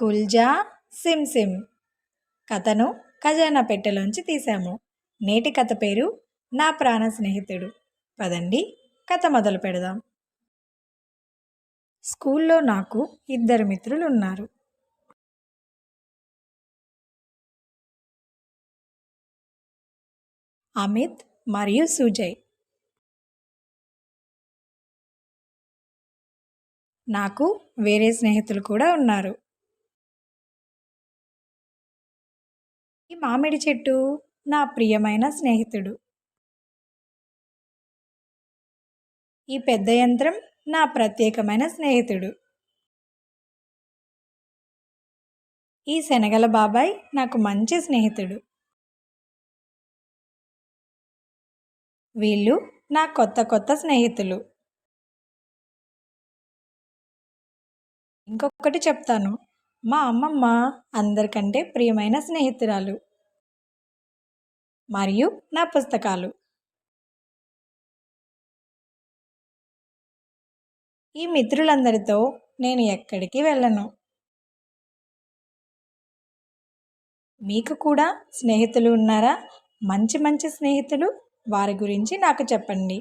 కుల్జా SIM SIM. కథను ఖజానా పెట్టెలోంచి తీసాము నేటి కథ పేరు నా ప్రాణ స్నేహితుడు. పదండి కథ మొదలు పెడదాం. స్కూల్లో నాకు ఇద్దరు మిత్రులు ఉన్నారు అమిత్ మరియు సుజయ్. నాకు వేరే స్నేహితులు కూడా ఉన్నారు. ఈ మామిడి చెట్టు నా ప్రియమైన స్నేహితుడు. ఈ పెద్ద యంత్రం నా ప్రత్యేకమైన స్నేహితుడు. ఈ శనగల బాబాయ్ నాకు మంచి స్నేహితుడు. వీళ్ళు నా కొత్త కొత్త స్నేహితులు. ఇంకొకటి చెప్తాను. మా అమ్మమ్మ అందరికంటే ప్రియమైన స్నేహితురాలు మరియు నా పుస్తకాలు. ఈ మిత్రులందరితో నేను ఎక్కడికి వెళ్ళను. మీకు కూడా స్నేహితులు ఉన్నారా? మంచి మంచి స్నేహితులు? వారి గురించి నాకు చెప్పండి.